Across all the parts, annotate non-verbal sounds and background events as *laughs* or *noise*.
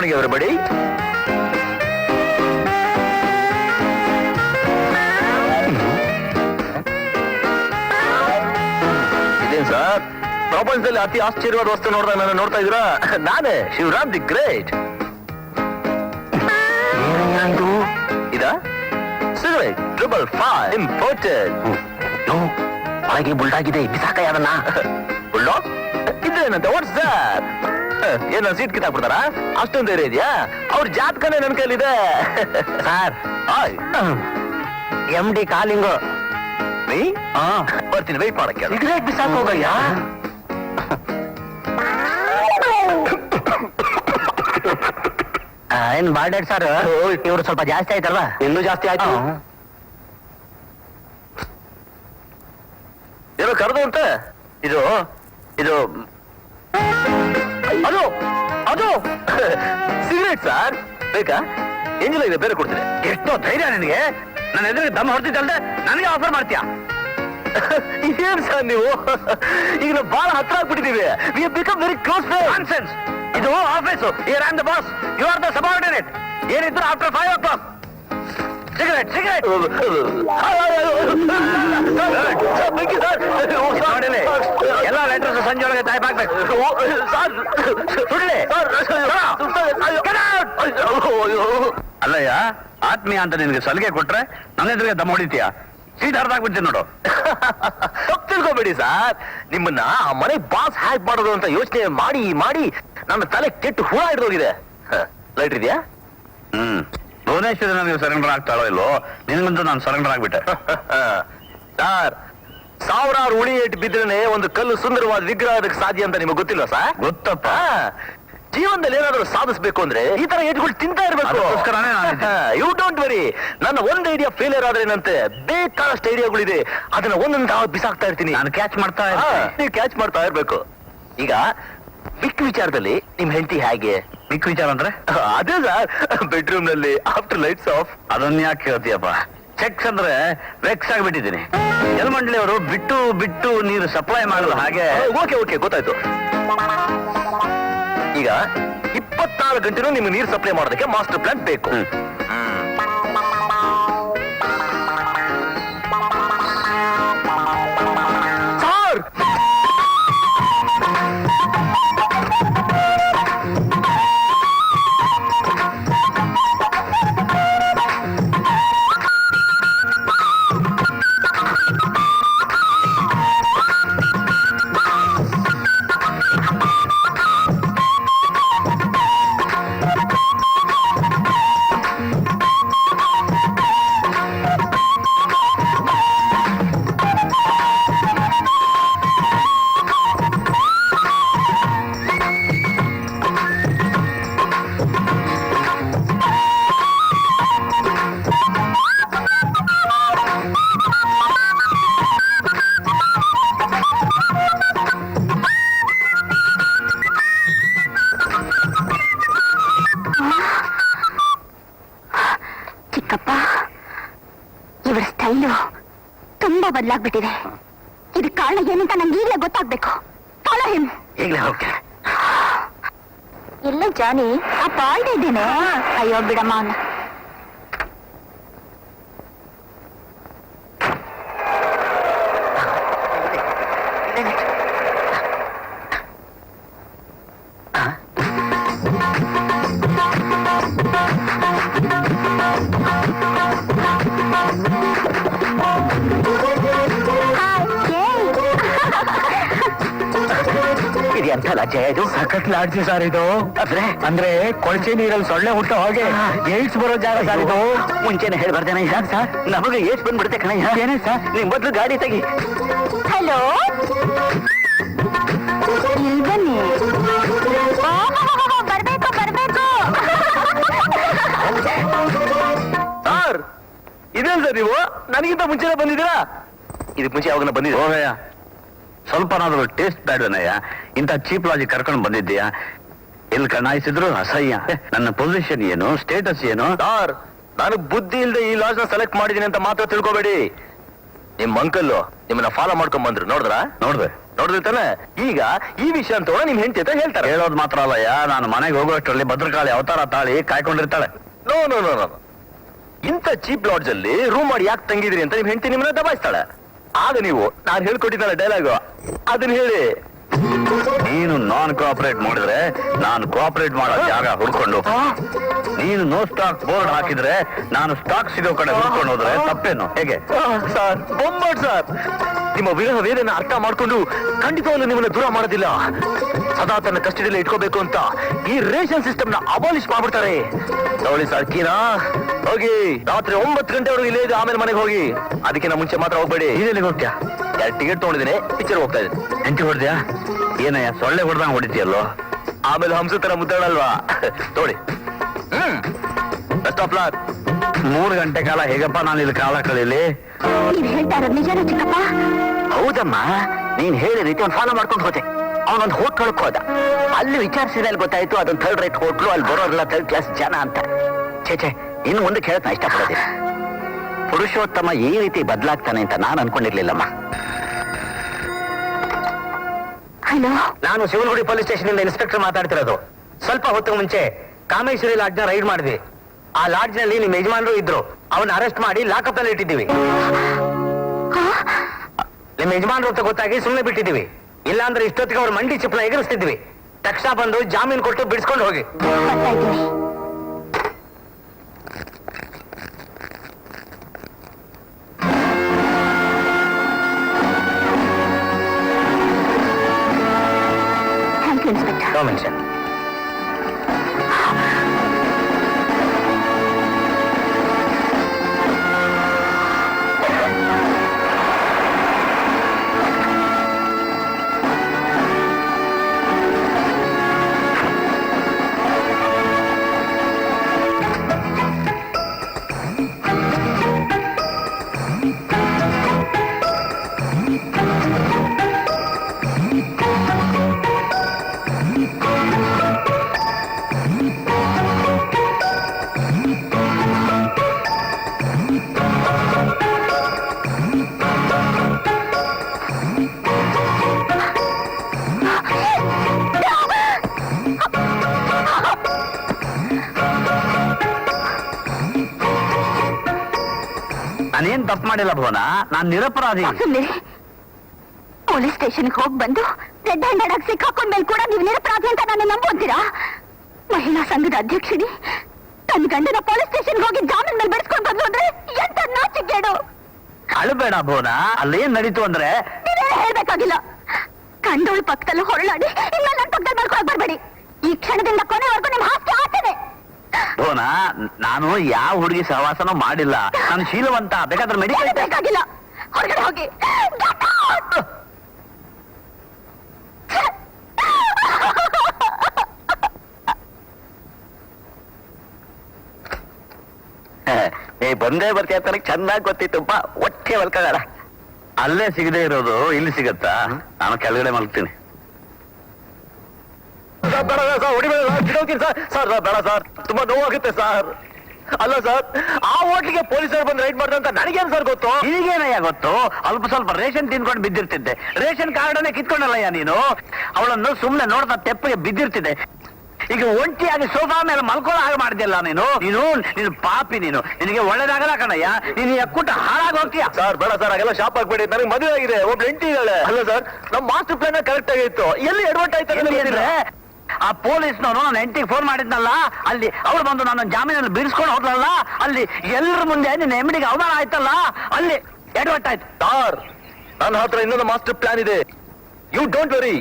Morning everybody. ಇದೇನ್ sir? ಪ್ರಪಂಚದಲ್ಲಿ ಅತಿ ಆಶ್ಚರ್ಯವಾದ ವಸ್ತು ನೋಡ್ದ ನಾನು ನೋಡ್ತಾ ಇದ್ದೀರಾ? ನಾನೇ ಶಿವರಾಮ್ ದಿ ಗ್ರೇಟ್. ಇದಾ ಇದ? Cigarette triple five. ಇಂಪೋರ್ಟೆಡ್. ಒಳಗೆ ಬುಲ್ಡಾಗಿದೆ ಬಿಸಾಕ ಯಾರನ್ನ ಬುಲ್ಡಾಗ್? ಇದೇನಂತ ವಾಟ್ಸ್ ದಟ್ ಏನ ಸೀಟ್ ಕಿತ್ತಾಕ್ಬಿಡ್ತಾರ? ಅಷ್ಟೊಂದು ಧೈರ್ಯ ಇದೆಯಾ? ಅವ್ರ ಜಾತಕನೇ ನನ್ನ ಕೈಲಿದೆ. ಸರ್ ಎಂ ಡಿ ಕಾಲಿಂಗು ನೀ ಬರ್ತೀನಿ ವೆಯ್ಟ್ ಮಾಡಕ್ಕೆ ಸಿಗರೇಟ್ ಬಿಸಾಕ್ ಹೋಗಯ್ಯ? ಏನ್ ಬಾರ್ಡೆಡ್ ಸರ್ ಇವ್ರು ಸ್ವಲ್ಪ ಜಾಸ್ತಿ ಆಯ್ತಲ್ಲ ಇನ್ನೂ ಜಾಸ್ತಿ ಆಯ್ತು? ಏನೋ ಕರೆದು ಅಂತ ಇದು ಇದು ಅದು ಅದು. ಸಿಗರೇಟ್ ಸರ್ ಬೇಕಾ? ಏನಿಲ್ಲ ಇದೆ ಬೇರೆ ಕೊಡ್ತೀನಿ. ಎಷ್ಟೋ ಧೈರ್ಯ ನಿನಗೆ. ನನ್ನ ಎದುರಿಗೆ ದಮ್ಮ ಹೊಡ್ತಿದ್ದಲ್ದೆ ನನಗೆ ಆಫರ್ ಮಾಡ್ತೀಯಾ? ಏನ್ ಸರ್ ನೀವು? ಈಗ ನಾವು ಬಹಳ ಹತ್ರ ಆಗ್ಬಿಟ್ಟಿದ್ದೀವಿ. We become very close friends ಇದು office here on the boss you are the subordinate ಏನಿದ್ರು after five o'clock cigarette cigarette ಎಲ್ಲ ಲೆಟರ್ಸ್ ಸಂಜೆ ಒಳಗೆ ಟೈಪ್ ಹಾಕ್ಬೇಕು ಸುಳ್ಳಿ ಅಲ್ಲಯ್ಯ ಆತ್ಮೀಯ ಅಂತ ನಿನಗೆ ಸಲಿಗೆ ಕೊಟ್ರೆ ನನ್ನ ಎದುರಿಗೆ ದಮ್ ಹೊಡಿತೀಯ? ಸೀಟ್ ಹರಿದಾಗ್ಬಿಡ್ತೀನಿ ನೋಡು. ತಪ್ಪು ತಿಳ್ಕೊಬೇಡಿ ಸರ್ ನಿಮ್ಮನ್ನ ಆ ಮನೆ ಬಾಸ್ ಹ್ಯಾಕ್ ಮಾಡೋದು ಅಂತ ಯೋಚನೆ ಮಾಡಿ ಮಾಡಿ ನನ್ನ ತಲೆ ಕೆಟ್ಟು ಹುಳ ಹಿಡಿದೋಗಿದೆ. ಲೈಟ್ ಇದೆಯಾ? ಹ್ಮ್. ಭುವನೇಶ್ವರಿ ನನಗೆ ಸರೆಂಡರ್ ಆಗ್ತಾಳೋ ಇಲ್ಲೋ ನಿನ್ಗಂತೂ ನಾನು ಸರೆಂಡರ್ ಆಗ್ಬಿಟ್ಟೆ. *laughs* ಸರ್ ಸಾವಿರಾರು ಉಳಿ ಏಟ್ ಬಿದ್ರೆ ಒಂದು ಕಲ್ಲು ಸುಂದರವಾದ ವಿಗ್ರಹ ಅದಕ್ಕೆ ಸಾಧ್ಯ ಅಂತ ನಿಮಗೆ ಗೊತ್ತಿಲ್ಲ ಸಾ? ಗೊತ್ತಪ್ಪ. ಜೀವನದಲ್ಲಿ ಏನಾದರೂ ಸಾಧಿಸಬೇಕು ಅಂದ್ರೆ ಈ ತರ ಏಟ್ಗಳು ತಿಂತಾ ಇರ್ಬೇಕು. ಯು ಡೋಂಟ್ ವೆರಿ ನನ್ನ ಒಂದ್ ಐಡಿಯಾ ಫೇಲಿಯರ್ ಆದ್ರೆ ಏನಂತೆ ಬೇಕಾದಷ್ಟು ಐಡಿಯಾಗಳಿದೆ ಅದನ್ನ ಒಂದೊಂದು ಬಿಸಾಕ್ತಾ ಇರ್ತೀನಿ. ನಾನು ಕ್ಯಾಚ್ ಮಾಡ್ತಾ ನೀವು ಕ್ಯಾಚ್ ಮಾಡ್ತಾ ಇರ್ಬೇಕು. ಈಗ ಬಿಕ್ ವಿಚಾರದಲ್ಲಿ ನಿಮ್ ಹೆಂಡತಿ ಹೇಗೆ? ಬಿಕ್ ವಿಚಾರ ಅಂದ್ರೆ? ಅದೇ ಸರ್ ಬೆಡ್ರೂಮ್ನಲ್ಲಿ ಆಫ್ಟರ್ ಲೈಟ್ಸ್ ಆಫ್ ಅದನ್ನ ಯಾಕೆ ಕೇಳ್ತೀಯಪ್ಪ ಚೆಕ್ಸ್ ಅಂದ್ರೆ ವೆಕ್ಸ್ ಆಗಿಬಿಟ್ಟಿದ್ದೀನಿ. ಜಲಮಂಡಳಿ ಅವರು ಬಿಟ್ಟು ಬಿಟ್ಟು ನೀರು ಸಪ್ಲೈ ಮಾಡಲು ಹಾಗೆ ಓಕೆ ಓಕೆ ಗೊತ್ತಾಯ್ತು. ಈಗ ಇಪ್ಪತ್ತಾರು ಗಂಟೆನೂ ನಿಮ್ಗೆ ನೀರು ಸಪ್ಲೈ ಮಾಡೋದಕ್ಕೆ ಮಾಸ್ಟರ್ ಪ್ಲಾನ್ ಬೇಕು. ಬದಲಾಗ್ಬಿಟ್ಟಿದೆ. ಇದು ಕಾರಣ ಏನಂತ ನಂಗೆ ಈಗಲೇ ಗೊತ್ತಾಗ್ಬೇಕು. ಫಾಲೋ ಹಿಮ್ ಈಗಲೇ ಓಕೆ ಇಲ್ಲ ಜಾನಿ ಆ ಪಾಲ್ಡ್ ಇದ್ದೇನೆ. ಅಯ್ಯೋ ಬಿಡಮ್ಮ ಅವನ. ಲಾಡ್ಜಿ ಸರ್ ಇದು. ಅಂದ್ರೆ ಅಂದ್ರೆ ಕೊಳಚೆ ನೀರಲ್ಲಿ ಸೊಳ್ಳೆ ಹುಟ್ಟ ಹಾಗೆ ಏಡ್ಸ್ ಬರೋ ಜಾಗ ಸರ್ ಇದು. ಮುಂಚೆನೆ ಹೇಳ್ಬಾರ್ದೇನ ಯಾಕೆ ಸರ್ ನಮಗೆ ಏಡ್ಸ್ ಬಂದ್ಬಿಡುತ್ತೆ ಕಣ ಏನೇ ಸರ್ ನಿಮ್ ಮೊದ್ಲು ಗಾಡಿ ತೆಗಿ. ಹಲೋ? ಇಲ್ಲಿ ಬನ್ನಿ. ಓ, ಬರ್ಬೇಕು ಬರ್ಬೇಕು. ಸರ್ ಇದೇನ್ ಸರ್ ನೀವು? ನನಗಿಂತ ಮುಂಚೆನೆ ಬಂದಿದ್ದೀರಾ? ಇದಕ್ಕೆ ಮುಂಚೆ ಯಾವಾಗ ಬಂದಿದ್ದೀರಾ ಹೋಗಯ್ಯ ಸ್ವಲ್ಪನಾದ್ರೂ ಟೇಸ್ಟ್ ಬೇಡವನಯ್ಯ ಇಂಥ ಚೀಪ್ ಲಾಜಿಕ್ ಕರ್ಕೊಂಡು ಬಂದಿದ್ದೀಯಾ? ಇಲ್ಲಿ ಕಣ್ಣಾಯಿಸಿದ್ರು ಅಸಹ್ಯ. ನನ್ನ ಪೊಸಿಷನ್ ಏನು? ಸ್ಟೇಟಸ್ ಏನು? ಸರ್ ನಾನು ಬುದ್ಧಿ ಇಲ್ಲದೆ ಈ ಲಾಜ್ನ ನ ಸೆಲೆಕ್ಟ್ ಮಾಡಿದೀನಿ ಅಂತ ಮಾತ್ರ ತಿಳ್ಕೊಬೇಡಿ. ನಿಮ್ ಅಂಕಲ್ ನಿಮ್ಮನ್ನ ಫಾಲೋ ಮಾಡ್ಕೊಂಡ್ ಬಂದ್ರು ನೋಡಿದ್ರ? ನೋಡ್ದೆ. ನೋಡಿದ್ರೆ ತಾನೆ? ಈಗ ಈ ವಿಷಯ ಅಂತ ನಿಮ್ ಹೆಂಡತಿ ಅಂತ ಹೇಳ್ತಾರೆ. ಹೇಳೋದು ಮಾತ್ರ ಅಲ್ಲಯ್ಯ ನಾನು ಮನೆಗೆ ಹೋಗೋಷ್ಟರಲ್ಲಿ ಭದ್ರಕಾಳಿ ಅವತಾರ ತಾಳಿ ಕಾಯ್ಕೊಂಡಿರ್ತಾಳೆ. ನೋ ನೋ ನೋ ನೋ ಇಂಥ ಚೀಪ್ ಲಾಡ್ಜ್ ಅಲ್ಲಿ ರೂಮ್ ಮಾಡಿ ಯಾಕೆ ತಂಗಿದ್ರಿ ಅಂತ ನಿಮ್ ಹೆಂಡತಿ ನಿಮ್ಮನ್ನ ದಬಾಯಿಸ್ತಾಳೆ? ಆಗ ನೀವು ನಾನು ಹೇಳ್ಕೊಟ್ಟಿದ್ದಲ್ಲ ಡೈಲಾಗು ಅದನ್ನ ಹೇಳಿ. ನೀನು ನಾನ್ ಕೋಆಪರೇಟ್ ಮಾಡಿದ್ರೆ ನಾನು ಕೋಆಪರೇಟ್ ಮಾಡೋ ಜಾಗ ಹುಡ್ಕೊಂಡು. ನೀನು ನೋ ಸ್ಟಾಕ್ ಬೋರ್ಡ್ ಹಾಕಿದ್ರೆ ನಾನು ಸ್ಟಾಕ್ ಸಿಗೋ ಕಡೆ ಹುಡ್ಕೊಂಡು ಹೋದ್ರೆ ತಪ್ಪೇನು? ಹೇಗೆ? ಸರ್. ಸರ್. ನಿಮ್ಮ ವಿರಹ ವೇದನೆ ಅರ್ಥ ಮಾಡ್ಕೊಂಡು ಖಂಡಿತವಾಗ್ಲೂ ನಿಮ್ಮನ್ನ ದೂರ ಮಾಡೋದಿಲ್ಲ. ಸದಾ ತನ್ನ ಕಸ್ಟಡಿಯಲ್ಲಿ ಇಟ್ಕೋಬೇಕು ಅಂತ ಈ ರೇಷನ್ ಸಿಸ್ಟಮ್ನ ಅಬಾಲಿಷ್ ಮಾಡ್ಬಿಡ್ತಾರೆ. ನೋಡಿ ಸರ್ ಕೀನಾ. ಹೋಗಿ. ರಾತ್ರಿ ಒಂಬತ್ತು ಗಂಟೆವರೆಗೂ ಇಲ್ಲೇ ಇದೆ ಆಮೇಲೆ ಮನೆಗೆ ಹೋಗಿ. ಅದಕ್ಕಿಂತ ಮುಂಚೆ ಮಾತ್ರ ಹೋಗ್ಬೇಡಿ. ಇದೆಲ್ಲಿ ಹೋಗ್ತೀಯಾ? ಎರಡು ಟಿಕೆಟ್ ತೊಗೊಂಡಿದ್ದೀನಿ. ಪಿಕ್ಚರ್ ಹೋಗ್ತಾ ಇದ್ದೀನಿ. ಎಂಟಿ ಹೊಡೆದ್ಯಾ? ಏನಯ್ಯ ಸೊಳ್ಳೆ ಹೊಡೆದಂಗೆ ಹೊಡಿತೀಯಲ್ಲೋ? ಆಮೇಲೆ ಹಂಸ ತರ ಮುದ್ದಾಳಲ್ವಾ? ನೋಡಿ ಹ್ಮ್. ಬೆಸ್ಟ್ ಆಫ್ ಲಾಕ್ ಮೂರು ಗಂಟೆ ಕಾಲ ಹೇಗಪ್ಪ ನಾನು ಇಲ್ಲಿ ಕಾಲ ಕಳೀಲಿ? ನೀವ್ ಹೇಳ್ತಾ ಇರೋದು ನಿಜಾನ ಚಿಕ್ಕಪ್ಪ? ಹೌದಮ್ಮ ನೀನ್ ಹೇಳಿ ರೀತಿ ಒಂದು ಫಾಲೋ ಮಾಡ್ಕೊಂಡು ಹೋದೆ. ಅವನೊಂದು ಹೋಟ್ಲೊಳಕ್ ಹೋದ. ಅಲ್ಲಿ ವಿಚಾರಿಸಿದಲ್ಲಿ ಗೊತ್ತಾಯ್ತು ಅದೊಂದು ಥರ್ಡ್ ರೇಟ್ ಹೋಟ್ಲು ಅಲ್ಲಿ ಬರೋರೆಲ್ಲ ಥರ್ಡ್ ಕ್ಲಾಸ್ ಜನ ಅಂತ. ಛೇ ಛೇ ಇನ್ನು ಮುಂದೆ ಕೇಳತ್ ಇಷ್ಟಪಡೋದಿಲ್ಲ. ಪುರುಷೋತ್ತಮ ಈ ರೀತಿ ಬದಲಾಗ್ತಾನೆ ಅಂತ ನಾನು ಅನ್ಕೊಂಡಿರ್ಲಿಲ್ಲಮ್ಮ. ಹಲೋ? ನಾನು ಶಿವನಗುಡಿ ಪೊಲೀಸ್ ಸ್ಟೇಷನ್ ಇಂದ ಇನ್ಸ್ಪೆಕ್ಟರ್ ಮಾತಾಡ್ತಿರೋದು. ಸ್ವಲ್ಪ ಹೊತ್ತು ಮುಂಚೆ ಕಾಮೇಶ್ವರಿ ಲಾಡ್ಜ್ನ ನ ರೈಡ್ ಮಾಡಿದ್ವಿ. ಆ ಲಾಡ್ಜ್ನಲ್ಲಿ ನಲ್ಲಿ ನಿಮ್ ಯಜಮಾನರು ಇದ್ರು. ಅವನ್ನ ಅರೆಸ್ಟ್ ಮಾಡಿ ಲಾಕಪ್ ಅಲ್ಲಿ ಇಟ್ಟಿದ್ದೀವಿ. ನಿಮ್ ಯಜಮಾನ್ರು ಅಂತ ಗೊತ್ತಾಗಿ ಸುಮ್ಮನೆ ಬಿಟ್ಟಿದ್ದೀವಿ. ಇಲ್ಲಾಂದ್ರೆ ಇಷ್ಟೊತ್ತಿಗೆ ಅವ್ರ ಮಂಡಿ ಚಿಪ್ಪಲ ಎಗರಿಸ್ತಿದ್ವಿ. ತಕ್ಷಣ ಬಂದು ಜಾಮೀನು ಕೊಟ್ಟು ಬಿಡಿಸ್ಕೊಂಡು ಹೋಗಿ. ಬರ್ತಾ ಇದ್ದೀನಿ thank you inspector no mention ತಪ್ಪು ಮಾಡಿಲ್ಲ ಭುವನ. ನಾನ್ ನಿರಪರಾಧಿ. ಸುಮ್ಮನೆ ಪೊಲೀಸ್ ಸ್ಟೇಷನ್ಗೆ ಹೋಗಿ ಬಂದು ರೆಡ್ ಹ್ಯಾಂಡೆಡ್ ಆಗಿ ಸಿಕ್ಕಾಕೊಂಡ್ಮೇಲೆ ಕೂಡ ನೀವು ನಿರಪರಾಧಿ ಅಂತ ನಾನು ನಂಬೋತೀರಾ ಮಹಿಳಾ ಸಂಘದ ಅಧ್ಯಕ್ಷಿಣಿ ತನ್ನ ಗಂಡನ ಪೊಲೀಸ್ ಸ್ಟೇಷನ್ಗೆ ಹೋಗಿ ಜಾಮೀನ್ ಮೇಲೆ ಬಿಡಿಸ್ಕೊಂಡು ಬಂದು ಅಂದ್ರೆ ಎಂತ ನಾಚಿಕೇಡು? ಅಳಬೇಡ ಭುವನ. ಅಲ್ಲೇನ್ ನಡೀತು ಅಂದ್ರೆ ನೀವೇನು ಹೇಳ್ಬೇಕಾಗಿಲ್ಲ. ಕಂಡೋಳು ಪಕ್ಕದಲ್ಲಿ ಹೊರಳಾಡಿ ಇನ್ಮೇಲೆ ನನ್ನ ಪಕ್ಕದಲ್ಲಿ ಬರ್ಕೊಳ್ಬಾರ್ಬೇಡಿ ಈ ಕ್ಷಣದಿಂದ ಕೊನೆವರೆಗೂ ನಿಮ್ಮ ಹಾಸ್ತಿ ಆಚೆನೆ ಭುವನ ನಾನು ಯಾವ ಹುಡುಗಿ ಸಹವಾಸನೂ ಮಾಡಿಲ್ಲ. ನಾನು ಶೀಲವಂತ ಬೇಕಾದ್ರೆ ಮೆಡಿಕಲ್ ಬೇಕಾಗಿಲ್ಲ. ಹೊರಗಡೆ ಹೋಗಿ. Get out! ಏ ಬಂದೇ ಬರ್ತೀಯ ಅಂತ ಚೆನ್ನಾಗಿ ಗೊತ್ತಿತ್ತಪ್ಪ ಒಟ್ಟೆ ಮಲ್ಕೊಳ್ಳೋಣ ಅಲ್ಲೇ ಸಿಗದೆ ಇರೋದು ಇಲ್ಲಿ ಸಿಗತ್ತಾ? ನಾನು ಕೆಳಗಡೆ ಮಲಗ್ತೀನಿ. ಹೊಡಿಬೇಡ ಸರ್ ಸರ್. ಸರ್ ಸರ್, ಬೇಡ ಸರ್. ತುಂಬಾ ನೋವಾಗುತ್ತೆ ಸರ್. ಅಲ್ಲ ಸರ್ ಆ ಹೋಟ್ಲಿಗೆ ಪೊಲೀಸರು ಬಂದು ರೈಡ್ ಮಾಡಿದ್ರೆ ಅಂತ ನನಗೇನು ಸರ್ ಗೊತ್ತು? ಈಗೇನಯ್ಯ ಗೊತ್ತು? ಅಲ್ಪ ಸ್ವಲ್ಪ ರೇಷನ್ ತಿನ್ಕೊಂಡು ಬಿದ್ದಿರ್ತಿದ್ದೆ. ರೇಷನ್ ಕಾರ್ಡನ್ನೇ ಕಿತ್ಕೊಂಡಲ್ಲಯ್ಯ ನೀನು? ಅವಳನ್ನು ಸುಮ್ನೆ ನೋಡ್ತಾ ತೆಪ್ಪಗೆ ಬಿದ್ದಿರ್ತಿದ್ದೆ. ಈಗ ಒಂಟಿಯಾಗಿ ಸೋಫಾ ಮೇಲೆ ಮಲ್ಕೊಳ್ಳೋ ಹಾಗೆ ಮಾಡ್ದೆಲ್ಲ ನೀನು? ನೀನು ನೀನು ಪಾಪಿ ನೀನು. ನಿನಗೆ ಒಳ್ಳೇದಾಗಲ್ಲ ಕಣಯ್ಯ. ನೀನು ಎಕ್ಕುಟ ಹಾಳಾಗಿ ಹೋಗ್ತೀಯ. ಸರ್ ಬೇಡ ಸರ್ ಹಾಗೆಲ್ಲ ಶಾಪ್ ಆಗ್ಬೇಡಿ ನನಗೆ ಮದುವೆ ಆಗಿದೆ. ಒಬ್ಳು ಎಂಟಿ ಇದ್ದಾಳೆ. ಅಲ್ಲ ಸರ್ ನಮ್ಮ ಮಾಸ್ಟರ್ ಪ್ಲಾನ್ ಕರೆಕ್ಟ್ ಆಗಿತ್ತು ಎಲ್ಲಿ ಎಡವಟ್ ಆಯ್ತು ಆ ಪೊಲೀಸ್ನವರು ನನ್ನ ಹೆಂಡತಿಗೆ ಫೋನ್ ಮಾಡಿದ್ನಲ್ಲ ಅಲ್ಲಿ ಅವ್ರು ಬಂದು ನನ್ನ ಜಾಮೀನಲ್ಲಿ ಬಿಡಿಸ್ಕೊಂಡು ಹೋದ್ಲಲ್ಲ ಅಲ್ಲಿ ಎಲ್ಲರ ಮುಂದೆ ನಿನ್ನ ಹೆಮ್ಮಡಿಗೆ ಅವಮಾನ ಆಯ್ತಲ್ಲ ಅಲ್ಲಿ ಎಡವಟ್ಟಾಯ್ತು ಸಾರ್ ನನ್ನ ಹತ್ರ ಇನ್ನೊಂದು ಮಾಸ್ಟರ್ ಪ್ಲಾನ್ ಇದೆ. ಯು ಡೋಂಟ್ ವರಿ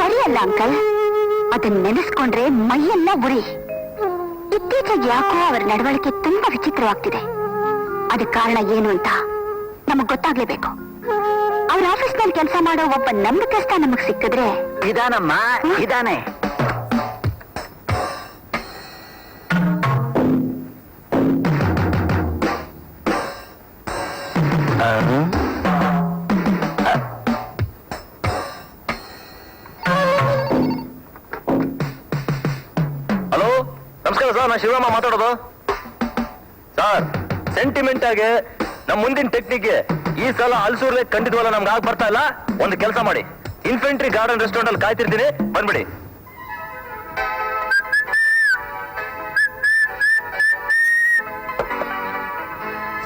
ಮರಿಯಲ್ಲ ಅಂಕಲ್ ಅದನ್ನ ನೆನೆಸ್ಕೊಂಡ್ರೆ ಮೈಯೆಲ್ಲ ಉರಿ. ಇತ್ತೀಚೆಗೆ ಯಾಕೋ ಅವರ ನಡವಳಿಕೆ ತುಂಬಾ ವಿಚಿತ್ರವಾಗ್ತಿದೆ. ಅದಕ್ಕೆ ಕಾರಣ ಏನು ಅಂತ ನಮಗ್ ಗೊತ್ತಾಗ್ಲೇಬೇಕು. ಅವ್ರ ಆಫೀಸ್ನಲ್ಲಿ ಕೆಲಸ ಮಾಡೋ ಒಬ್ಬ ನಂಬಿಕೆಸ್ತ ನಮಗ್ ಸಿಕ್ಕಿದ್ರೆ ಇದಾನಮ್ಮ ಇದಾನೆ ಸರ್ ನಾನು ಶಿವರಾಮ ಮಾತಾಡೋದು? ಸರ್ ಸೆಂಟಿಮೆಂಟ್ ಆಗಿ ನಮ್ಮ ಮುಂದಿನ ಟೆಕ್ನಿಕ್ಗೆ ಈ ಸಲ ಅಲ್ಸೂರ್ಲೆ ಕಂಡಿದ್ವಲ್ಲ ನಮ್ಗೆ ಆಗ ಬರ್ತಾ ಇಲ್ಲ. ಒಂದು ಕೆಲಸ ಮಾಡಿ. ಇನ್ಫೆಂಟ್ರಿ ಗಾರ್ಡನ್ ರೆಸ್ಟೋರೆಂಟ್ ಅಲ್ಲಿ ಕಾಯ್ತಿರ್ತೀನಿ. ಬಂದ್ಬಿಡಿ.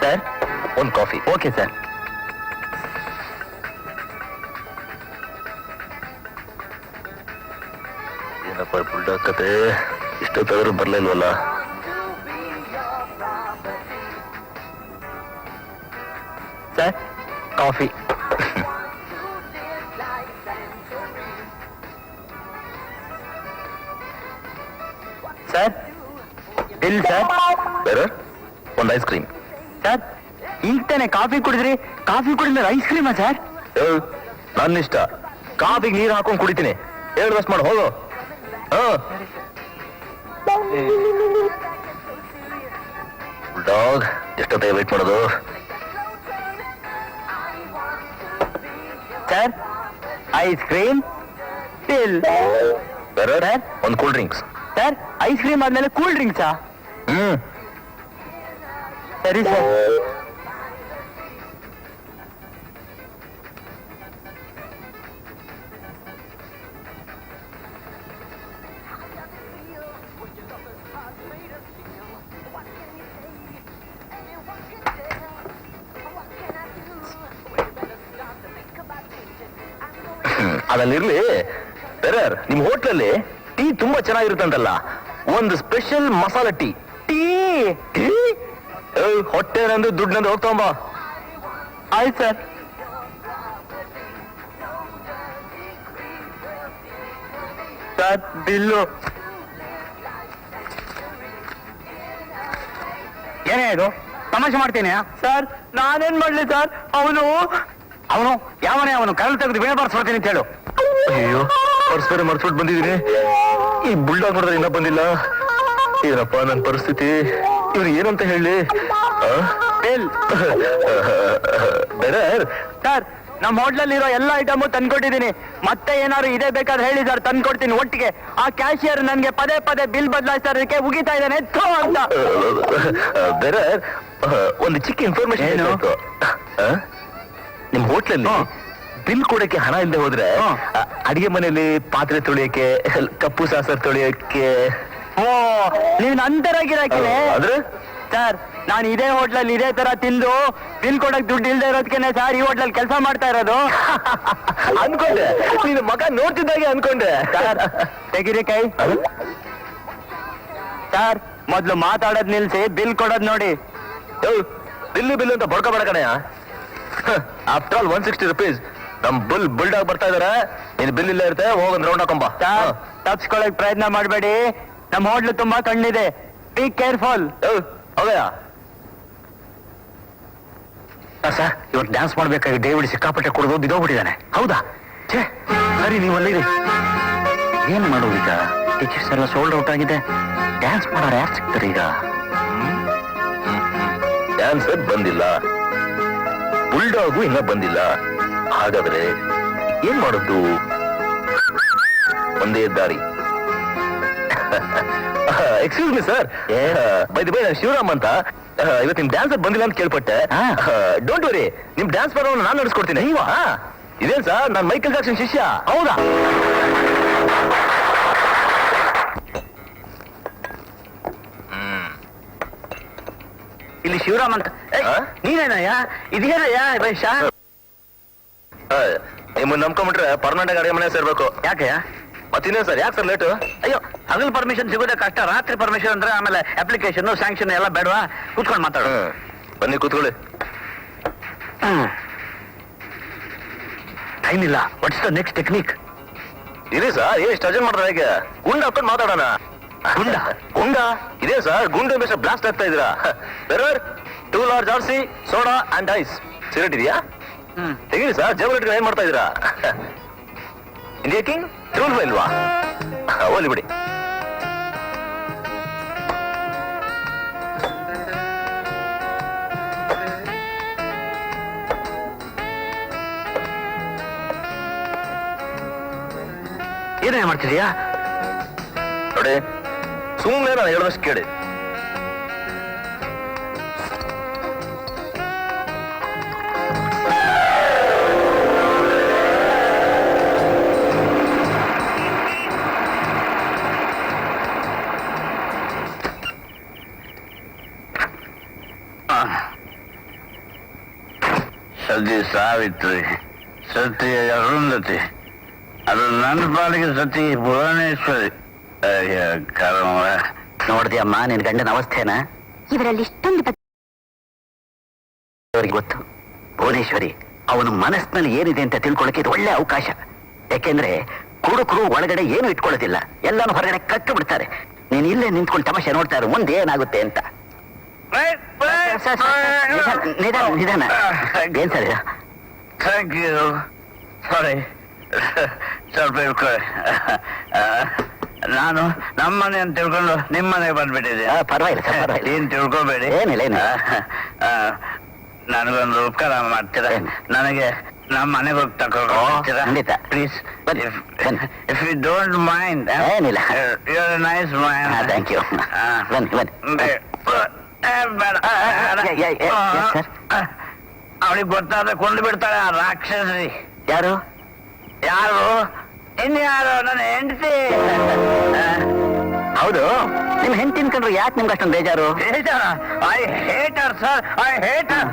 ಸರ್ ಒಂದು ಕಾಫಿ ಓಕೆ ಸರ್ ಏನಪ್ಪ ಬುಲ್ಡಾಗ್ ಕತೆ ಇಷ್ಟೊತ್ತಾದ್ರೂ ಬರ್ಲಿಲ್ವಲ್ಲ? Sir coffee. Sir bill sir. ಬೇರೆ? ಒಂದು ಐಸ್ ಕ್ರೀಮ್ ಸರ್ ಈಗ ತಾನೆ ಕಾಫಿ ಕುಡಿದ್ರಿ? ಕಾಫಿ ಕುಡಿದ್ಮೇಲೆ ಐಸ್ ಕ್ರೀಮಾ ಸರ್? ನನ್ನ ಇಷ್ಟ ಕಾಫಿಗೆ ನೀರು ಹಾಕೊಂಡು ಕುಡಿತೀನಿ. ಎರಡು ಬಸ್ ಮಾಡಿ ಹೋಗು. ಡಾಗ್ ಎಷ್ಟೊತ್ತಿಗೆ ವೇಟ್ ಮಾಡೋದು. Sir ice cream bill sir ಒಂದು cool drinks sir ice cream ಆದ್ಮೇಲೆ ಕೂಲ್ ಡ್ರಿಂಕ್ಸಾ ಹ್ಮ್. ಸರಿ ಸರ್ ಅದಲ್ಲಿರ್ಲಿ. ಪೆರರ್ ನಿಮ್ ಹೋಟ್ಲಲ್ಲಿ ಟೀ ತುಂಬಾ ಚೆನ್ನಾಗಿರುತ್ತಂತಲ್ಲ ಒಂದು special masala tea. Tea? Tea? ಹೊಟ್ಟೆ ನಂದು ದುಡ್ಡು ನಂದು ಹೋಗ್ತಂಬ ಆಯ್ತು ಸರ್. Sir bill. ಏನೇ ಇದು? ತಮಾಷೆ ಮಾಡ್ತೀನಿ ಸರ್ ನಾನೇನ್ ಮಾಡ್ಲಿ ಸರ್? ಅವನು ಅವನು? ಯಾವನೇ ಅವನು? ಕರಳು ತೆಗೆದು ಬೇಡ ಬರ್ಸ್ಕೊಡ್ತೀನಿ ಅಂತ ಹೇಳು. ಅಯ್ಯೋ ಪರ್ಸ್ ಬೇರೆ ಮರ್ಸ್ಬಿಟ್ಟು ಬಂದಿದ್ದೀನಿ. ಈ ಬುಲ್ಡಾಗ್ ಮಾಡಿದ್ರೆ ಇನ್ನ ಬಂದಿಲ್ಲ. ಏನಪ್ಪ ನನ್ನ ಪರಿಸ್ಥಿತಿ? ಇವ್ರು ಏನಂತ ಹೇಳಿ? ಸರ್ ನಮ್ಮ ಹೋಟ್ಲಲ್ಲಿ ಇರೋ ಎಲ್ಲ ಐಟಮು ತಂದ್ಕೊಟ್ಟಿದ್ದೀನಿ. ಮತ್ತೆ ಏನಾದ್ರು ಇದೇ ಬೇಕಾದ್ರೆ ಹೇಳಿ ಸರ್ ತಂದ್ಕೊಡ್ತೀನಿ ಒಟ್ಟಿಗೆ. ಆ ಕ್ಯಾಶಿಯರ್ ನನ್ಗೆ ಪದೇ ಪದೇ ಬಿಲ್ ಬದಲಾಯಿಸ್ತಾ ಇರೋದಕ್ಕೆ ಉಗಿತಾ ಇದ್ದಾನೆ. ಥು ಅಂತ. ಬೇರೆ? ಒಂದು ಚಿಕ್ಕ ಇನ್ಫಾರ್ಮೇಶನ್ ನಿಮ್ಮ ನಿಮ್ ಹೋಟ್ಲಲ್ಲಿ ಬಿಲ್ ಕೊಡಕ್ಕೆ ಹಣ ಇಲ್ಲದೆ ಹೋದ್ರೆ ಅಡಿಗೆ ಮನೆಯಲ್ಲಿ ಪಾತ್ರೆ ತೊಳಿಯಕ್ಕೆ ಕಪ್ಪು ಸಾಸರ್ ತೊಳಿಯಕ್ಕೆ. ಓ ನೀನ್ ಅಂತರಾಗಿರಾಕಿದೆ ಆದ್ರೆ? ಸರ್ ನಾನು ಇದೇ ಹೋಟ್ಲಲ್ಲಿ ಇದೇ ತರ ತಿಂದು ಬಿಲ್ ಕೊಡಕ್ ದುಡ್ಡು ಇಲ್ದೇ ಇರೋದಕ್ಕೆ ಸರ್ ಈ ಹೋಟ್ಲಲ್ಲಿ ಕೆಲಸ ಮಾಡ್ತಾ ಇರೋದು. *laughs* ಅನ್ಕೊಂಡೆ. ನೀನು ಮಗ ನೋಡ್ತಿದ್ದಾಗೆ ಅನ್ಕೊಂಡೆ. ಸರ್ ತೆಗಿರಿ ಕೈ. ಸರ್ ಮೊದ್ಲು ಮಾತಾಡೋದ್ ನಿಲ್ಸಿ ಬಿಲ್ ಕೊಡೋದ್ ನೋಡಿ. ಬಿಲ್ಲು ಬಿಲ್ಲು ಅಂತ ಬಡ್ಕೋಬೇಡ ಕಣಯ್ಯ. After all one sixty rupees ನಮ್ ಬುಲ್ ಬಿಲ್ಡ್ ಆಗಿ ಬರ್ತಾ ಇದಾರೆ. ನೀನ್ ಬಿಲ್ ಇಲ್ಲ ಇರುತ್ತೆ ಹೋಗೊಂದ್ ರೌಂಡ್ ಹಾಕೊಂಬ ತಪ್ಸ್ಕೊಳಕ್ ಪ್ರಯತ್ನ ಮಾಡಬೇಡಿ. ನಮ್ ಹೋಟ್ಲು ತುಂಬಾ ಕಣ್ಣಿದೆ. ಬಿ ಕೇರ್ಫುಲ್ ಹೌದಾ ಸರ್ ಇವತ್ತು ಡ್ಯಾನ್ಸ್ ಮಾಡ್ಬೇಕಾಗಿ ಡೇವಿಡ್ ಸಿಕ್ಕಾಪಟ್ಟೆ ಕುಡಿದು ಬಿದ್ದೋಗ್ಬಿಟ್ಟಿದ್ದಾನೆ. ಹೌದಾ? ಛೇ ಸರಿ ನೀವು ಅಲ್ಲಿರಿ ಏನ್ ಮಾಡೋದು ಈಗ? ಟೀಚರ್ಸ್ ಎಲ್ಲ ಸೋಲ್ಡ್ ಔಟ್ ಆಗಿದೆ. ಡ್ಯಾನ್ಸ್ ಮಾಡೋರು ಯಾರು ಸಿಗ್ತಾರೆ ಈಗ? ಡ್ಯಾನ್ಸರ್ ಬಂದಿಲ್ಲ. ಬುಲ್ಡಾಗು ಇನ್ನ ಬಂದಿಲ್ಲ. ಹಾಗಾದ್ರೆ ಏನ್ ಮಾಡುದು? ಒಂದೇ ದಾರಿ. Excuse me sir bye bye ನಾನು ಶಿವರಾಮ್ ಅಂತ. ಇವತ್ತು ನಿಮ್ ಡ್ಯಾನ್ಸರ್ ಬಂದಿಲ್ಲ ಅಂತ ಕೇಳ್ಪಟ್ಟೆ. ಡೋಂಟ್ ವರಿ ನಿಮ್ ಡ್ಯಾನ್ಸ್ ಬರೋನು ನಾನು ನಡೆಸ್ಕೊಡ್ತೀನಿ. ನೀವಾ? ಇದೇನ್ ಸರ್ ನಾನು ಮೈಕಲ್ ಜಾಕ್ಸನ್ ಶಿಷ್ಯ. ಹೌದಾ? ಇಲ್ಲಿ ಶಿವರಾಮ್ ಅಂತ? ನೀನೇನಯ್ಯ? ಇದೇನಯ್ಯ ವೈಶ ನಿಮ್ಮನ್ನ ನಂಬ್ಕೊಂಡ್ಬಿಟ್ರೆ ಪರ್ಮನೆಂಟ್ ಆಗಿ ಅಡಿಗೆ ಮನೆ ಸೇರ್ಬೇಕು. ಯಾಕೆ? ಮತ್ತಿನ್ನೇನ್ ಸರ್ ಯಾಕೆ ಸರ್ ಲೇಟು ಅಯ್ಯೋ ಹಗಲ್ ಪರ್ಮಿಷನ್ ಸಿಗೋದೇ ಕಷ್ಟ. ರಾತ್ರಿ ಪರ್ಮಿಷನ್ ಅಂದ್ರೆ ಆಮೇಲೆ ಅಪ್ಲಿಕೇಶನ್ ಸ್ಯಾಂಕ್ಷನ್ ಎಲ್ಲ ಬೇಡವಾ? ಕೂತ್ಕೊಂಡು ಮಾತಾಡು. ಬನ್ನಿ ಕೂತ್ಕೊಳ್ಳಿ. ಟೈಮ್ ಇಲ್ಲ. ವಾಟ್ಸ್ ದ ನೆಕ್ಸ್ಟ್ ಟೆಕ್ನಿಕ್ ಇದೆ ಸರ್ ಎಷ್ಟು ಅರ್ಜೆಂಟ್ ಮಾಡಿದ್ರೆ ಹೇಗೆ. ಗುಂಡಾ ಹಾಕೊಂಡು ಮಾತಾಡೋಣ. ಗುಂಡ? ಗುಂಡ? ಇದೆ ಸರ್ ಗುಂಡು ಬೇಸ ಬ್ಲಾಸ್ಟ್ ಆಗ್ತಾ ಇದ್ದೀರಾ. ಬೇರೆ two large RC soda and ice cigarette ಇದೆಯಾ? ತೆಗೀರಿ ಸರ್, ಜೇಬಲ್ ಏನ್ ಮಾಡ್ತಾ ಇದ್ದೀರಾ? ಇಂಡಿಯಾ ಕಿಂಗ್ ರೂಲ್ ಇಲ್ವಾ ಓಲಿ ಬಿಡಿ. ಏನೇ ಮಾಡ್ತಿದ್ಯಾ ನೋಡಿ ಸುಮ್ಮನೆ ನಾನು ಹೇಳೋದಷ್ಟು ಕೇಳಿ. ಸತಿ ಸಾವಿತ್ರಿ ಸತಿ ಅರುಂಧತಿ. ಅದು ನನ್ನ ಪಾಲಿಗೆ ಸತಿ ಭುವನೇಶ್ವರಿ. ಅಯ್ಯ ಕರ್ಮ ನೋಡ್ದಿಯಮ್ಮ ನಿನ್ ಗಂಡನ ಅವಸ್ಥೆನ? ಇವರಲ್ಲಿ ಇಷ್ಟೊಂದು ಅವ್ರಿಗೆ ಗೊತ್ತು. ಭುವನೇಶ್ವರಿ ಅವನ ಮನಸ್ಸಿನಲ್ಲಿ ಏನಿದೆ ಅಂತ ತಿಳ್ಕೊಳಕ್ಕೆ ಇದು ಒಳ್ಳೆ ಅವಕಾಶ. ಯಾಕೆಂದ್ರೆ ಕುಡುಕರು ಒಳಗಡೆ ಏನು ಇಟ್ಕೊಳ್ಳೋದಿಲ್ಲ. ಎಲ್ಲಾನು ಹೊರಗಡೆ ಕಟ್ಟು ಬಿಡ್ತಾರೆ. ನೀನ್ ಇಲ್ಲೇ ನಿಂತ್ಕೊಂಡು ತಮಾಷೆ ನೋಡ್ತಾ ಇರು ಮುಂದೆ ಏನಾಗುತ್ತೆ ಅಂತ. ಸರ್, ಸರ್, ನಿಧಾನ, ನಿಧಾನ ಏನ್ ಸರ್ ಥ್ಯಾಂಕ್ ಯು ಸಾರಿ ಸ್ವಲ್ಪ ಹೇಳ್ಕೊಳ್ಳಿ ನಾನು ನಮ್ಮನೆ ಅಂತ ತಿಳ್ಕೊಂಡು ನಿಮ್ಮನೆಗೆ ಬಂದ್ಬಿಟ್ಟಿದ್ದೆ ಪರವಾಗಿಲ್ಲ ಸರ್ ಪರವಾಗಿಲ್ಲ ಏನ್ ತಿಳ್ಕೊಬೇಡಿ ಏನಿಲ್ಲ, ಏನಿಲ್ಲ. ನನಗೊಂದು ಉಪಕಾರ ಮಾಡ್ತೀರಾ ನನಗೆ ನಮ್ಮ ಮನೆಗೆ ಹೋಗಿ ಹೋಗ್ತೀರಾ ಖಂಡಿತ. Please. If you don't mind ಏನಿಲ್ಲ. ಯುವರ್ ನೈಸ್ ಹಾ, ಮೈಂಡ್ ಥ್ಯಾಂಕ್ ಯು ಬನ್ನಿ, ಬನ್ನಿ. ಯಾ- ಯಾ- ಯಾ- yes, sir. ಅವಳಿಗೆ ಗೊತ್ತಾದ್ರೆ ಕೊಂಡು ಬಿಡ್ತಾಳೆ ಆ ರಾಕ್ಷಸಿ ಯಾರು ಯಾರು ಇನ್ಯಾರು ನನ್ನ ಹೆಂಡತಿ ಹೌದು. ನಿಮ್ ಹೆಂಡತಿ ತಿನ್ಕೊಂಡ್ರು ಯಾಕೆ ನಿಮ್ಗೆ ಅಷ್ಟೊಂದು ಬೇಜಾರು? I hate her sir I hate her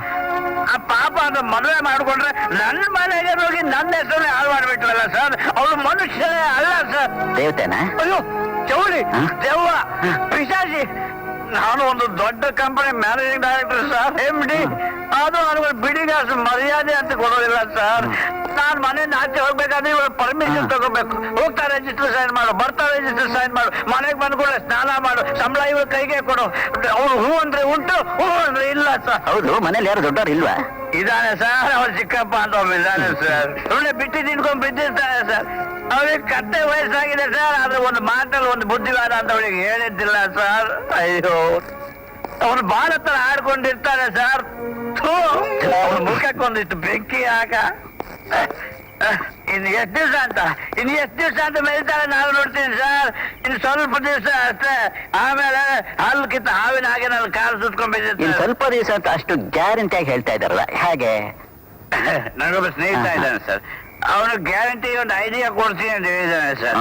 ಆ ಪಾಪ ಅದು ಮದುವೆ ಮಾಡ್ಕೊಂಡ್ರೆ ನನ್ನ ಮನೆಗೆ ಹೋಗಿ ನನ್ನ ಹೆಸರು ಹಾಳು ಮಾಡ್ಬಿಟ್ರಲ್ಲ ಸರ್ ಅವಳು ಮನುಷ್ಯನೇ ಅಲ್ಲ ಸರ್ ದೇವತೆನಾ? ಅಯ್ಯೋ ಚೌಳಿ? ದೆವ್ವ ಪಿಶಾಚಿ. ನಾನು ಒಂದು ದೊಡ್ಡ company managing director sir M D ಅದು ನನಗೆ ಬಿಡಿಗಾಸು ಮರ್ಯಾದೆ ಅಂತ ಕೊಡೋದಿಲ್ಲ ಸರ್ ನಾನು ಮನೆಯಿಂದ ಆಚೆ ಹೋಗ್ಬೇಕಾದ್ರೆ ಇವಳು ಪರ್ಮಿಷನ್ ತಗೋಬೇಕು. ಹೋಗ್ತಾ ರಿಜಿಸ್ಟರ್ ಸೈನ್ ಮಾಡು ಬರ್ತಾ ರಿಜಿಸ್ಟರ್ ಸೈನ್ ಮಾಡು ಮನೆಗೆ ಬಂದ್ಕೊಳ್ಳೆ ಸ್ನಾನ ಮಾಡು ಸಂಬಳ ಇವಳು ಕೈಗೆ ಕೊಡು. ಅವ್ರು ಹೂ ಅಂದ್ರೆ ಉಂಟು ಹೂ ಅಂದ್ರೆ ಇಲ್ಲ ಸರ್. ಹೌದು ಮನೇಲಿ ಯಾರು ದೊಡ್ಡವ್ರು ಇಲ್ವಾ? ಇದಾನೆ ಸರ್ ಅವ್ರ ಚಿಕ್ಕಪ್ಪ ಅಂತ ಒಬ್ಬ ಇದ್ದಾನೆ ಸರ್. ಸುಳ್ಳೆ ಬಿಟ್ಟು ತಿನ್ಕೊಂಡ್ ಬಿದ್ದಿರ್ತಾನೆ ಸರ್. ಅವ್ರಿಗೆ ಕತ್ತೆ ವಯಸ್ಸಾಗಿದೆ ಸರ್ ಆದ್ರೆ ಒಂದು ಮಾತಲ್ಲಿ ಒಂದು ಬುದ್ಧಿವಾದ ಅಂತ ಅವಳಿಗೆ ಹೇಳಿದ್ದಿಲ್ಲ ಸರ್. ಅಯ್ಯೋ. ಅವನು ಭಾಳ ಹತ್ರ ಆಡ್ಕೊಂಡಿರ್ತಾನೆ ಸರ್. ಅವನ ಮುಖಕ್ಕೊಂದಿಷ್ಟು ಬೆಂಕಿ ಹಾಕ ಇನ್ನು ಎಷ್ಟು ದಿವಸ ಅಂತ? ಇನ್ನು ಎಷ್ಟು ದಿವಸ ಅಂತ ಮೇಲ್ತಾನೆ ನಾವು ನೋಡ್ತೀನಿ ಸರ್. ಇನ್ನು ಸ್ವಲ್ಪ ದಿವಸ ಅಷ್ಟೇ. ಆಮೇಲೆ ಹಲ್ಲು ಕಿತ್ತ ಹಾವಿನ ಹಾಗೆ ನಾನು ಕಾಲು ಸುತ್ಕೊಂಡ್ ಇನ್ ಸ್ವಲ್ಪ ದಿವಸ ಅಂತ ಅಷ್ಟು ಗ್ಯಾರಂಟಿಯಾಗಿ ಹೇಳ್ತಾ ಇದಾರಲ್ಲ ಹೇಗೆ? ನನಗೊಬ್ಬ ಸ್ನೇಹಿತ. ಇದ್ದಾನೆ ಸರ್. ಅವನು ಗ್ಯಾರಂಟಿ ಒಂದು ಐಡಿಯಾ ಕೊಡ್ತೀನಿ ಅಂತ ಹೇಳಿದ್ದಾನೆ ಸರ್.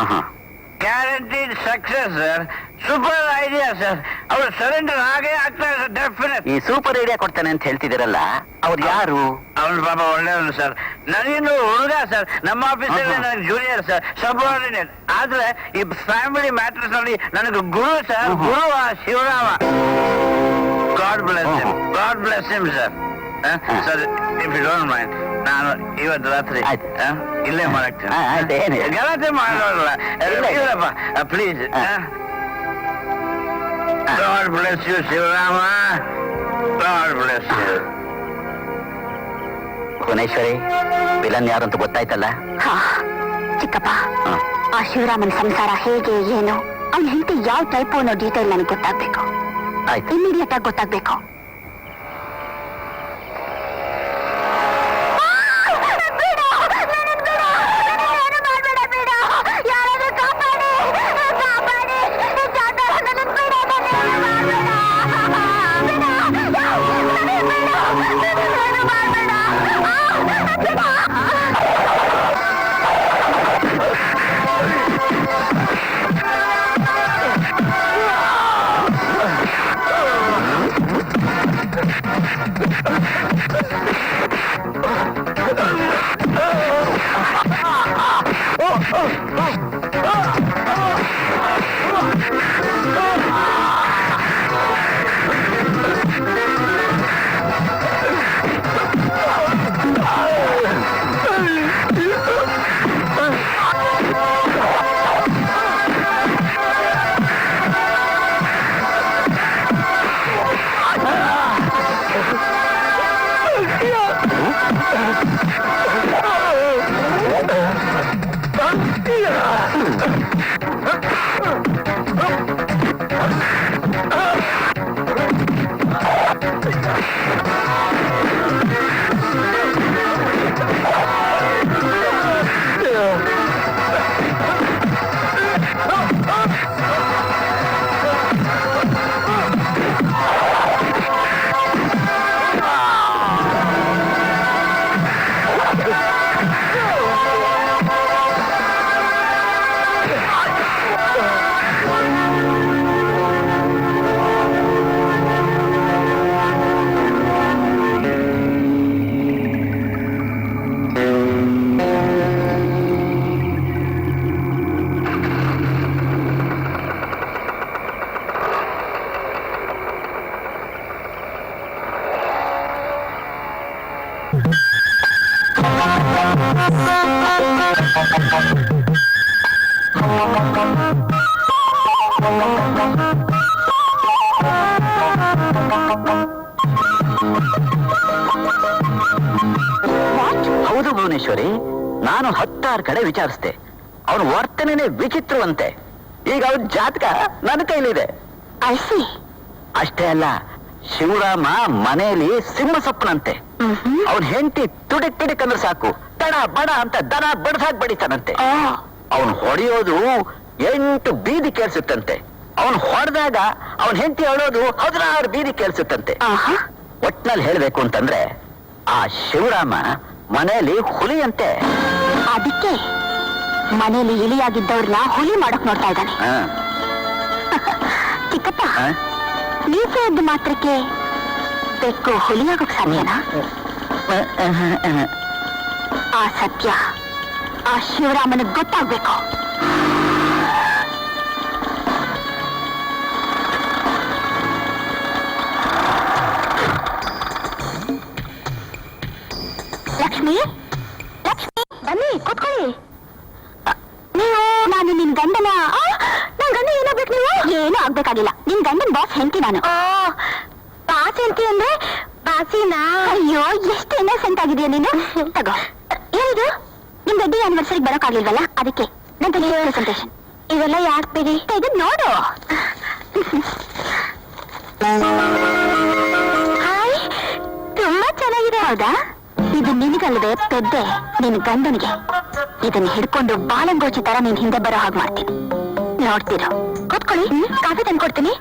ಆಹಾ. Guarantee success sir super idea sir ಅವರು ಸರೆಂಡರ್ ಆಗೇ ಆಗ್ತಾರೆ ಸರ್ ಡೆಫಿನೆಟ್ ಈ ಸೂಪರ್ ಐಡಿಯಾ ಕೊಡ್ತಾನೆ ಅಂತ ಹೇಳ್ತಿದ್ದೀರಲ್ಲ ಅವ್ರು ಯಾರು? ಅವ್ನು ಪಾಪ ಒಳ್ಳೆಯವನು ಸರ್ ನನಗಿನ್ನು ಹುಡುಗ ಸರ್ ನಮ್ಮ ಆಫೀಸಲ್ಲಿ. ನನಗೆ ಜೂನಿಯರ್ ಸರ್ ಸಬಾರ್ಡಿನೇಟ್ ಆದ್ರೆ ಈ ಫ್ಯಾಮಿಲಿ ಮ್ಯಾಟರ್ಸ್ನಲ್ಲಿ ನನಗೆ ಗುರು ಸರ್. ಗುರು ಆ Shivarama. God bless him. God bless him. Sir. Sir if you don't mind ನಾನು ಇವತ್ತು ರಾತ್ರಿ. ಆಯ್ತು. ಇಲ್ಲೇ ಏನಿಲ್ಲ. ಗಲಾಟೆ ಮಾಡೋಲ್ಲ ಇಲ್ಲ. ಇಲ್ಲಪ್ಪ ಪ್ಲೀಸ್ ಹಾ. God bless you Shivarama. God bless you Bhuvaneshwari villain ಯಾರು ಅಂತ ಗೊತ್ತಾಯ್ತಲ್ಲ? ಹಾ ಚಿಕ್ಕಪ್ಪ. ಆ ಶಿವರಾಮನ್ ಸಂಸಾರ ಹೇಗೆ ಏನು? ಅವ್ನ ಹೆಂಡತಿ ಯಾವ ಟೈಪ್ ಅನ್ನೋ ಡೀಟೇಲ್ ನನಗೆ ಗೊತ್ತಾಗ್ಬೇಕು. ಆಯ್ತು. ಇಮಿಡಿಯೇಟ್ ಆಗಿ ಗೊತ್ತಾಗ್ಬೇಕು. ಹೌದು ಭುವನೇಶ್ವರಿ ನಾನು ಹತ್ತಾರು ಕಡೆ ವಿಚಾರಿಸ್ದೆ. ಅವನ ವರ್ತನೆನೇ ವಿಚಿತ್ರವಂತೆ. ಈಗ ಅವನ ಜಾತಕ ನನ್ನ ಕೈಲಿದೆ. ಐಸಿ ಅಷ್ಟೇ ಅಲ್ಲ ಶಿವರಾಮ ಮನೆಯಲ್ಲಿ ಸಿಂಹ ಸಪ್ಪನಂತೆ ಅವನ್ ಹೆಂಡತಿ ತುಡಿಕ್ ತುಡಿಕ್ ಅಂದ್ರೆ ಸಾಕು. ತಡ ಬಡ ಅಂತ ದನ ಬಡ್ದಾಗ್ ಬಡಿತಾನಂತೆ. ಅವನು ಅವನ್ ಹೊಡೆಯೋದು ಎಂಟು ಬೀದಿ ಕೇಳಿಸುತ್ತಂತೆ. ಅವನು ಹೊಡೆದಾಗ ಅವನ್ ಹೆಂಡತಿ ಹೇಳೋದು ಹದಿನಾರು ಬೀದಿ ಕೇಳಿಸುತ್ತಂತೆ. ಒಟ್ನಲ್ಲಿ ಹೇಳ್ಬೇಕು ಅಂತಂದ್ರೆ ಆ ಶಿವರಾಮ ಮನೆಯಲ್ಲಿ ಹುಲಿಯಂತೆ. ಅದಕ್ಕೆ ಮನೆಯಲ್ಲಿ ಇಲಿಯಾಗಿದ್ದವ್ರನ್ನ ಹುಲಿ ಮಾಡಕ್ ನೋಡ್ತಾ ಇದ್ದಾನೆ. ಹ, ಚಿಕ್ಕಪ್ಪ ಇದ್ದ ಮಾತ್ರಕ್ಕೆ ಬೆಕ್ಕು ಹುಲಿಯಾಗಕ್ ಸಮಯನಾ. ಆ ಸತ್ಯ ಆ ಶಿವರಾಮನಿಗೆ ಗೊತ್ತಾಗ್ಬೇಕು. ಲಕ್ಷ್ಮಿ ಲಕ್ಷ್ಮಿ ಬನ್ನಿ ಕೂತ್ಕೊಳ್ಳಿ. ನೀವು ನಾನು ನಿನ್ ಗಂಡನ ನನ್ ಗಂಡ ಏನಾಗ್ಬೇಕು ನೀವು? ಏನೂ ಆಗ್ಬೇಕಾಗಿಲ್ಲ. ನಿನ್ ಗಂಡನ್ ಬಾಸ್ ಹೆಂಡತಿ ನಾನು. ಬಾಸ್ ಹೆಂಡತಿ ಅಂದ್ರೆ ಬಾಸಿನ ಅಯ್ಯೋ ಎಷ್ಟು ಇನ್ನಸೆಂಟ್ ಆಗಿದೆಯಾ ನೀನು? ತಗೋ. ಏನಿದು ನಿಮ್ ವೆಡ್ಡಿಂಗ್ ಆನಿವರ್ಸರಿ ಬರೋಕ್ಕಾಗ್ಲಿಲ್ವಲ್ಲ ಅದಕ್ಕೆ. ನನ್ನ ಪ್ರೆಸೆಂಟೇಷನ್ ಇವೆಲ್ಲ ಯಾಕೆ ಬಿಡಿ? ಇದು ನೋಡು. ಹಾಯ್. ತುಂಬಾ ಚೆನ್ನಾಗಿದೆ. ಹೌದಾ? ಇದು ನಿನಗಲ್ಲದೆ ಪೆದ್ದೆ ನಿನ್ ಗಂಡನಿಗೆ. ಇದನ್ನ ಹಿಡ್ಕೊಂಡು ಬಾಲಂಗೋಚಿ ತರ ನೀನ್ ಹಿಂದೆ ಬರೋ ಹಾಗೆ ಮಾಡ್ತೀನಿ. ನೋಡ್ತೀರೋ. ಕೂತ್ಕೊಳ್ಳಿ. ಕಾಫಿ ತಂದ್ಕೊಡ್ತೀನಿ.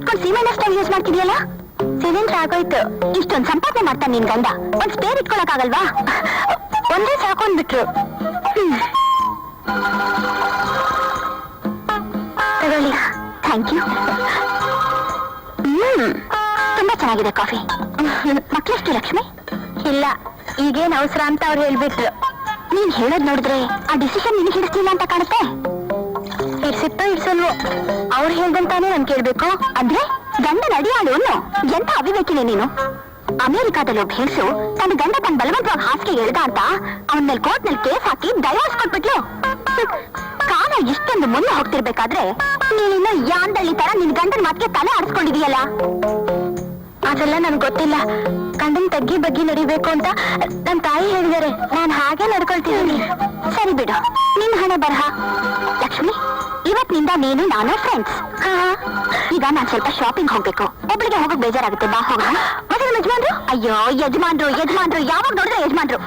ಇಟ್ಕೊಂಡು ಸೀಮೆಣ್ಣೆ ಸ್ಟವ್ ಯೂಸ್ ಮಾಡ್ತಿದ್ಯಲ್ಲ? ಸಿಲಿಂಡರ್ ಆಗೋಯ್ತು. ಇಷ್ಟೊಂದು ಸಂಪಾದನೆ ಮಾಡ್ತಾನೆ ನಿನ್ ಗಂಡ. ಒಂದ್ ಸ್ಪೇರ್ ಇಟ್ಕೊಳಕ್ ಆಗಲ್ವಾ ಒಂದೇ ಸಾಕೊಂಡ್ಬಿಟ್ರು. ತಗೊಳ್ಳಿ. ಥ್ಯಾಂಕ್ ಯು ಹ್ಮ್. ತುಂಬಾ ಚೆನ್ನಾಗಿದೆ ಕಾಫಿ. ಮಕ್ಕಳಷ್ಟು ಲಕ್ಷ್ಮಿ? ಇಲ್ಲ, ಈಗೇನ್ ಅವಸರ ಅಂತ ಅವ್ರು ಹೇಳ್ಬಿಟ್ರು. ನೀನ್ ಹೇಳೋದ್ ನೋಡಿದ್ರೆ ಆ ಡಿಸಿಷನ್ ನಿನಗೆ ಹಿಡಿಸ್ತಿಲ್ಲ ಅಂತ ಕಾಣುತ್ತೆ. ಇಡ್ಸಿತ್ತೋ ಇರ್ಸಲ್ವೋ ಅವ್ರು ಹೇಳ್ದಂತಾನೆ ನಾನು ಕೇಳ್ಬೇಕು. ಅಂದ್ರೆ ಗಂಡ ನಡಿಯಾಳು ಎಂತ ಅವಿವೇಕಿನಿ ನೀನು? ಅಮೆರಿಕಾದಲ್ಲಿ ಒಬ್ಬ ಹೆಂಗಸು ತನ್ನ ಗಂಡ ತನ್ನ ಬಲವಂತವಾಗಿ ಹಾಸಿಗೆ ಎಳ್ದ ಅಂತ ಅವನ ಮೇಲೆ ಕೋರ್ಟ್ನಲ್ಲಿ ಕೇಸ್ ಹಾಕಿ ಡೈವರ್ಸ್ ಕೊಟ್ಬಿಟ್ಲು. ಕಾಲ ಇಷ್ಟೊಂದು ಮುಂದೆ ಹೋಗ್ತಿರ್ಬೇಕಾದ್ರೆ ನೀನಿನ್ನ ಯಾಂದಳ್ಳಿ ತರ ನಿನ್ ಗಂಡನ ಮಾತಿಗೆ ತಲೆ ಆಡಿಸ್ಕೊಂಡಿದೀಯಲ್ಲ? ಅದೆಲ್ಲ ನನ್ಗೆ ಗೊತ್ತಿಲ್ಲ. ಗಂಡನ್ ತಗ್ಗಿ ಬಗ್ಗಿ ನಡಿಬೇಕು ಅಂತ ನನ್ ತಾಯಿ ಹೇಳಿದಾರೆ ನಾನ್ ಹಾಗೆ ನಡ್ಕೊಳ್ತಿದ್ದೀನಿ. ಸರಿ ಬಿಡು. ನಿನ್ ಹಣ ಬರಹ. ಲಕ್ಷ್ಮಿ ಇವತ್ತಿನಿಂದ ನೀನು ನಾನು ಫ್ರೆಂಡ್ಸ್ ಈಗ ನಾನ್ ಸ್ವಲ್ಪ ಶಾಪಿಂಗ್ ಹೋಗ್ಬೇಕು. ಒಬ್ಬಳಿಗೆ ಹೋಗಕ್ ಬೇಜಾರಾಗುತ್ತೆ. ಬಾ ನಮ್ಮ ಯಜಮಾನ್ರು? ಅಯ್ಯೋ ಯಜಮಾನ್ರು ಯಜಮಾನ್ರು. ಯಾವಾಗ ನೋಡಿದ್ರೆ ಯಜಮಾನ್ರು?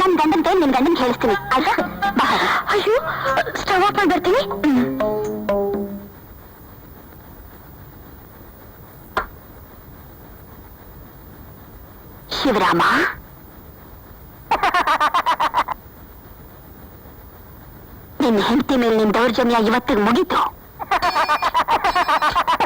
ನನ್ ಗಂಡನ್ ಕೈ ನಿನ್ ಗಂಡನ್ ಹೇಳಿಸ್ತೀನಿ. ಆಯ್ತಾ? ಬಾ. ಅಯ್ಯೋ ಸ್ಟವ್ ಆಫ್ ಮಾಡಿ ಬರ್ತೀನಿ ಶಿವರಾಮ? ನಿನ್ ಹೆಂಡತಿ ಮೇಲೆ ನಿನ್ ದೌರ್ಜನ್ಯ ಇವತ್ತಿಗೆ ಮುಗೀತು. *laughs*